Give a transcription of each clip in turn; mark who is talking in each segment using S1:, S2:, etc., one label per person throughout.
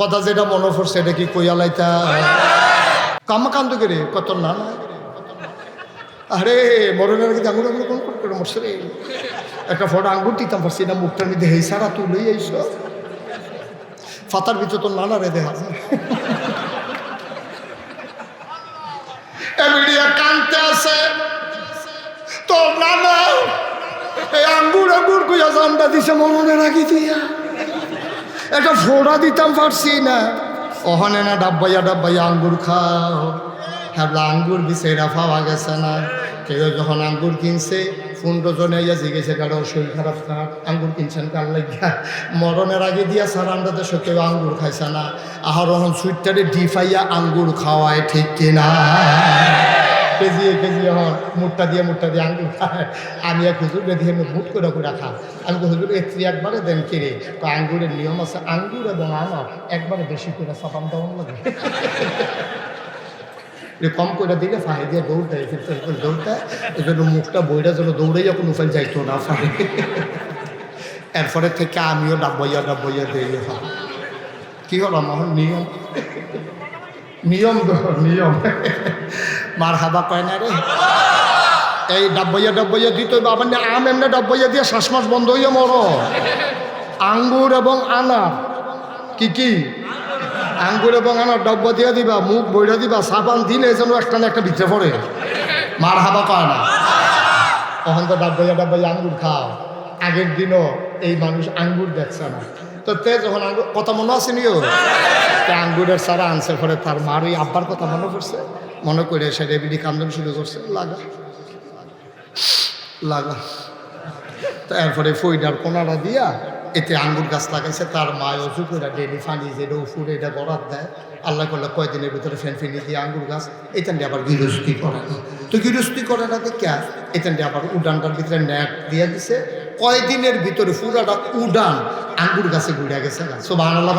S1: কথা যেটা মনে পড়ছে এটা কি কইয়া লাইতা? কামা কান্দ করে কত না। আরে, মরণের আগে আঙুর আঙুর কোন করে মরছে রে। একটা ফটো আঙ্গুর দিতাম না মুখটার সারা আইস। ফাতার ভিতর নানা রে দেখা যায় এমিডিয়া কানতে আছে। তোর নানা এই আঙ্গুর আঙ্গুর কুইয়া জানটা দিছে মরণের আগে দিয়া। একটা ফোড়া দিতাম পারছি না। ওখানে না ডাব্বাইয়া ডাব্বাইয়া আঙ্গুর খাও। হ্যাঁ আঙ্গুর এটা পাওয়া গেছে না? কেউ যখন আঙ্গুর কিনছে ফোন জনে ইয়া জিগেছে কারও শরীর খারাপ কার আঙ্গুর কিনছেন কার লাগিয়া? মরণের আগে দিয়া স্যার আমরা দেশে কেউ আঙ্গুর খাইছে না। আহার সুইটারে ডিফাইয়া আঙ্গুর খাওয়ায় ঠিক কিনা? কেজি কেজি হন মুটটা দিয়ে মুটটা দিয়ে আঙ্গুর খায় আমি এক হুজুর দিয়ে মুট করে করে খাম আমি হুজুর এত্রি একবারে দেন কিরে তো আঙ্গুরের নিয়ম আছে আঙ্গুর এবং আমার একবারে বেশি করে সাবান দেওয়ান লাগে। কম করে দিলে ফাহে দিয়ে দৌড়তে দৌড়টায় এই জন্য মুখটা বইটা যেন দৌড়েই যখন উফাল যাইতো না ফাহে এরপরে থেকে আমিও ডাব্বাইয়া ডাব্বাইয়া দিয়ে ফাহ কি হলো আমার নিয়ম? নিয়ম নিয়ম। মার হাবা কয় না রে? এই ডাব্বাইয়া ডাব্বাইয়া দিতে আবার না আম, এমনি ডাব্বাইয়া দিয়ে শ্বাসমাস বন্ধ হইয়া মর। আঙ্গুর এবং আনার কি কি? আঙ্গুর এবং আনার ডাব্বা দিয়ে দিবা, মুখ বইরা দিবা, সাবান দিলে যেন একটা না একটা ভিতরে পড়ে। মার হাবা কয় না? তখন তো ডাব্বাইয়া ডাব্বাইয়া আঙ্গুর খাও। আগের দিনও এই মানুষ আঙ্গুর দেখছে না। তো তে যখন আঙ্গুর কথা মনে আছে নিও? আঙ্গুরের সারা আনসার করে তার মার ওই আব্বার কথা মনে করছে মনে করে সে রেবিডি কান্দন শুরু করছে, লাগা। লাগা। তো এরপরে ফইডার কোনারা দিয়া এতে আঙ্গুর গাছ লাগাইছে, তার মা অজু করে ডেলি ফানি যেটা উফুর এটা বরাদ দেয়। আল্লাহ করলে কয়দিনের ভিতরে ফ্যান ফিনি দিয়ে আঙ্গুর গাছ এখান আবার গৃহস্থী করে তো গৃহস্থী করে না দেখে দিয়ে আবার উডানটার ভিতরে নেট দিয়ে দিছে। কয়দিনের ভিতরে পুরাটা উডান আঙ্গুর গাছে ঘুরে গেছে না সব আনাল্লাহ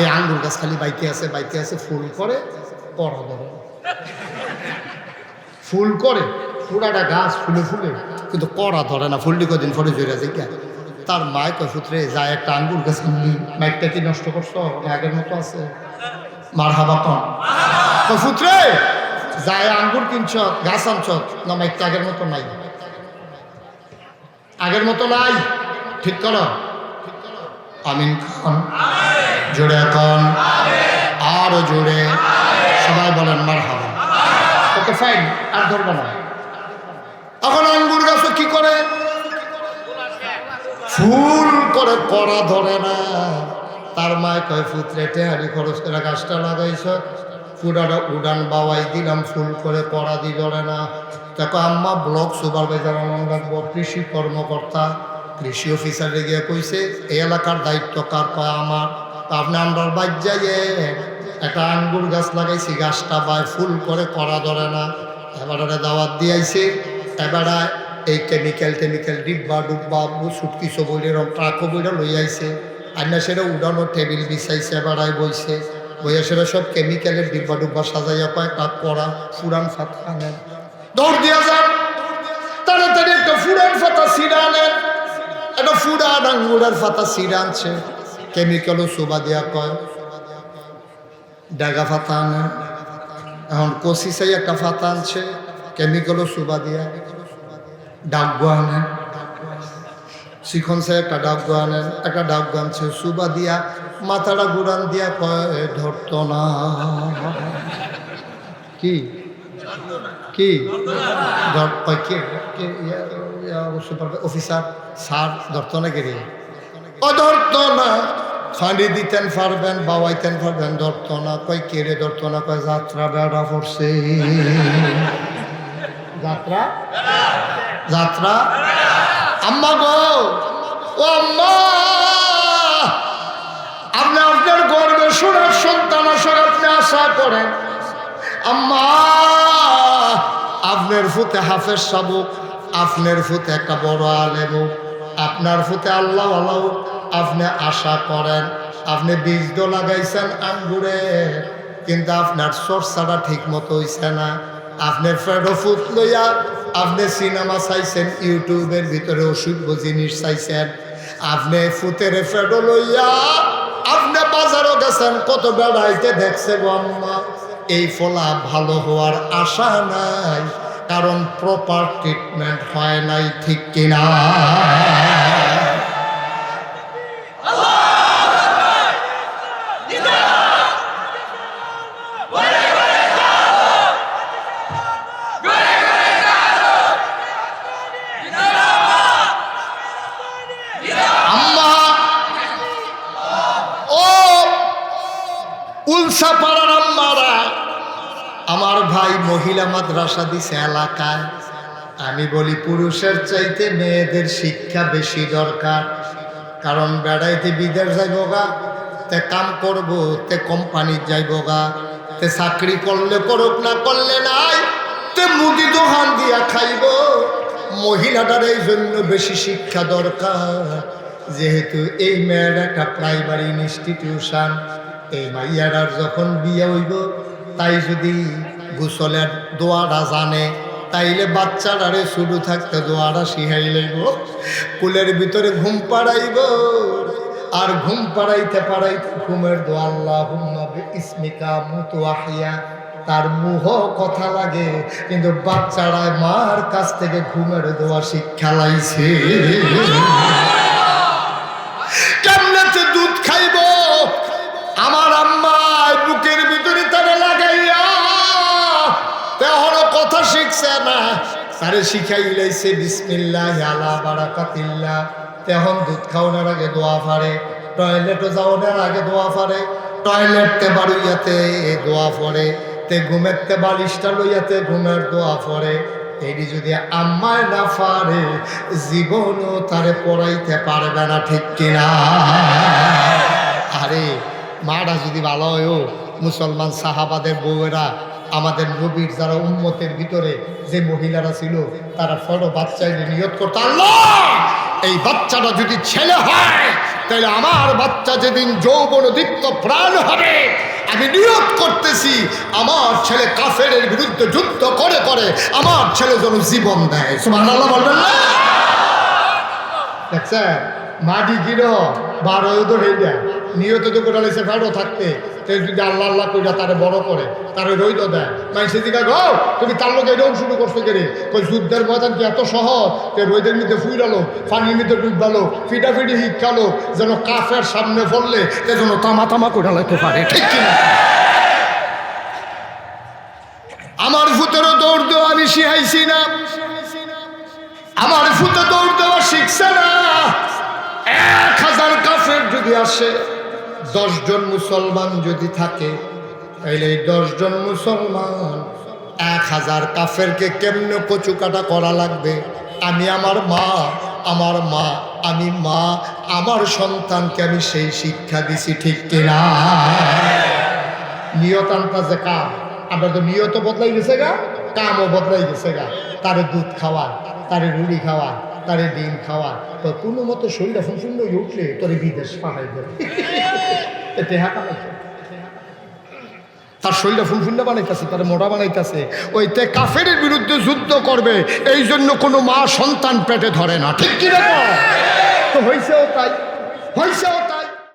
S1: এই আঙ্গুর গাছ খালি বাইতে আছে বাইতে আছে, ফুল করে। পড়া ধরে। ফুল করে পুরাটা গাছ ফুলে ফুলে, কিন্তু কড়া ধরে না, ফুলটি কদিন পরে জড়ে যায় তার মায় কয়, পুত্রে যায় একটা আঙ্গুর গাছ মাইকটা কি নষ্ট করছ? আগের মতো আছে। মার হাবা কম কয়, পুত্রে যায় আঙ্গুর কিনছ, গাছ আনছ, না মাইকটা আগের মতো নাই? আগের মতো নাই। ঠিক করো। আমিন খান। জোরে এখন আরও জোরে। সবাই বলেন মার হাবা ওকে ফাইন আর ধরবো না। এখন আঙ্গুর গাছে কি করে? ফুল করে কড়া ধরে না। তার মায় কয় পুত্রে টেহারি খরচ করে গাছটা লাগাইছ। পুরাটা উড়ান বাওয়াই দিলাম, ফুল করে কড়া দি ধরে না। দেখো, আম্মা ব্লক সুপারভাইজার আমার রাখব কৃষি কর্মকর্তা, কৃষি অফিসারে গিয়ে কইছে, এই এলাকার দায়িত্ব কার? কয়, আমার। আপনি আমরা বাইর যাইয়ে একটা আঙ্গুর গাছ লাগাইছি, গাছটা বাই ফুল করে করা ধরে না। এবারে দাওয়াত দিয়াইছে, এবারে এই কেমিক্যাল টেমিক্যাল ডিব্বা ডুব্বা সুটকিসো বইলে রং ট্রাকও বইটা লই আইছে। আর না সেটা উড়ানো টেবিল বিছাইছে এবারায় বইছে। বইয়া সেটা সব কেমিক্যালের ডিব্বা ডুব্বা সাজাইয়া পায় কাক করা ফুরান ফাতা আনেন। দৌড় দিয়া যান। তাড়াতাড়ি একটা ফুরান ফাতা সিরা আনেন। একটা ফুরান আঙ্গুরের ফাতা সিরা আনছে। কেমিক্যালও শোভা দিয়া কয় ডাগা ফাতা আনে। এখন কষিসাই একটা ফাতা আনছে কেমিক্যালও সুবা দিয়া। ডাকগো আনেন শিখন সাই একটা ডাকগো আনেন একটা ডাকগো আনছে সুবা দিয়া। মাথাটা গুড়ান দিয়া কয় ধরতো না। কি? কি? অফিসার, স্যার, ধরতো না কে ও না। ফাঁড়ি দিতেন পারবেন বাবাইতেন পারবেন, ধরত না কই কেড়ে ধরতো না, কয় যাত্রা বেড়া পড়ছে। যাত্রা? যাত্রা? আম্মা গো, ও আম্মা! আপনি আপনার গর্বে সোনার সন্তান আসার আপনি আশা করেন। আম্মা, আপনার ফুতে হাফেজ সাবুক, আপনার ফুতে একটা বড় আলেম আপনার ফুতে আল্লাহ আল্লাহ আপনি আশা করেন, আপনি বীজ তো লাগাইছেন আঙ্গুরে, কিন্তু আপনার চর্চাটা ঠিক মতো হইছে না। আপনি ফেডো ফুট লইয়া আপনি সিনেমা চাইছেন, ইউটিউবের ভিতরে ওষুধ জিনিস চাইছেন। আপনি ফুতের ফেডো লইয়া আপনি বাজার দেখছেন কত বেড়াইতে দেখছে গো এই ফলা ভালো হওয়ার আশা নাই, কারণ প্রপার ট্রিটমেন্ট হয় নাই, ঠিক কিনা? উলসা পাড়ার আম্মারা, আমার ভাই মহিলা মাদ্রাসা দিছে এলাকায়। আমি বলি, পুরুষের চাইতে মেয়েদের শিক্ষা বেশি দরকার। কারণ বেড়াইতে বিদেশ যাইব গা, তে কাম করব, তে কোম্পানির যাইব গা, তে চাকরি করলে করুক না করলে নাই, তে মুদি দোকান দিয়া খাইব। মহিলাটার এই জন্য বেশি শিক্ষা দরকার। যেহেতু এই মেয়ের একটা প্রাইমারি ইনস্টিটিউশন এই যখন বিয়ে হইব, তাই যদি গোসলের দোয়াটা জানে, তাইলে বাচ্চাটারে শুরু থাকতে দোয়াটা শিখাই লইব। কুলের ভিতরে ঘুম পাড়াইব। আর ঘুম পাড়াইতে পাড়াইতে ঘুমের দোয়া আল্লাহ ইসমিকা মুতু আহিয়া তার মুহ কথা লাগে, কিন্তু বাচ্চারা মার কাছ থেকে ঘুমের দোয়া শিক্ষা লাইছে। না? তারে শিখাই লাইছে, বিসমিল্লাহ আলা বারাকাতিল্লাহ। তেহন দুধ খাওয়ানোর আগে দোয়া ফারে টয়লেটও যাওয়ানোর আগে দোয়া ফারে টয়লেটতে বাড়ুইয়াতে দোয়া ফরে তে ঘুমেরতে বালিশটা লইয়াতে ঘুমের দোয়া ফরে এটি যদি আম্মায় না পারে জীবনও তারে পড়াইতে পারবে না, ঠিক কিনা? আরে, মাটা যদি ভালো হয়েও মুসলমান সাহাবাদের বউয়েরা আমাদের নবীর যারা উন্মতের ভিতরে যে মহিলারা ছিল, তারা ছোট বাচ্চায় নিয়ত করতো, আল্লাহ, এই বাচ্চাটা যদি ছেলে হয়, তাহলে আমার বাচ্চা যেদিন যৌবন দীপ্ত প্রাণ হবে। আমি নিয়ত করতেছি, আমার ছেলে কাফের বিরুদ্ধে যুদ্ধ করে করে, আমার ছেলে যেন জীবন দেয়। সুবহানাল্লাহ বলবেন না? দেখছেন? মাটি গিরো বারো তো যায় নিয়ত তো করে লেছে ফেরো থাকতে যদি আল্লাহ আল্লাহ কইরা তারে বড় করে, তারে রইদ দেয়। মাই সে দিকা গো, তুমি তার লোক এরকম শুরু করছ কেরে? কই যুদ্ধের ময়দান কি এত সহজ? যে রোদের মধ্যে ফুইরালো পানির মধ্যে ডুববালো ফিটাফিটি শিক্ষালো যেন কাফের সামনে পড়লে সে যেন তামা তামা করে লাইতে পারে, ঠিক কিনা? আমার ভূতেরও দৌড় দেওয়া আমি শিখাইছি না। আমার ফুতে দৌড় দেওয়া শিখছে আসে, দশজন মুসলমান যদি থাকে তাইলে এই দশজন মুসলমান এক হাজার কাফেরকে কেমনে কচু কাটা করা লাগবে? আমি আমার মা আমার মা, আমি মা, আমার সন্তানকে আমি সেই শিক্ষা দিছি ঠিক কিনা? নিয়তানটা যে কাম। আমরা তো নিয়ত বদলাই গেছে গা, কামও বদলাই গেছে গা। তারে দুধ খাওয়া তারে রুড়ি খাওয়া তারে ডিম খাওয়া, তো কোনো মতো শরীরটা ফুনফুন্ড হয়ে উঠলে তোরে বিদেশ পাঠাই দেবে। এতে হাঁটা তার শরীরটা ফুলফুল্লা বানাইতেছে, তার মোটা বানাইতেছে। ওই তে কাফের বিরুদ্ধে যুদ্ধ করবে, এই জন্য কোনো মা সন্তান পেটে ধরে না। ঠিক কি রকম? তো হয়েছেও তাই হয়েছেও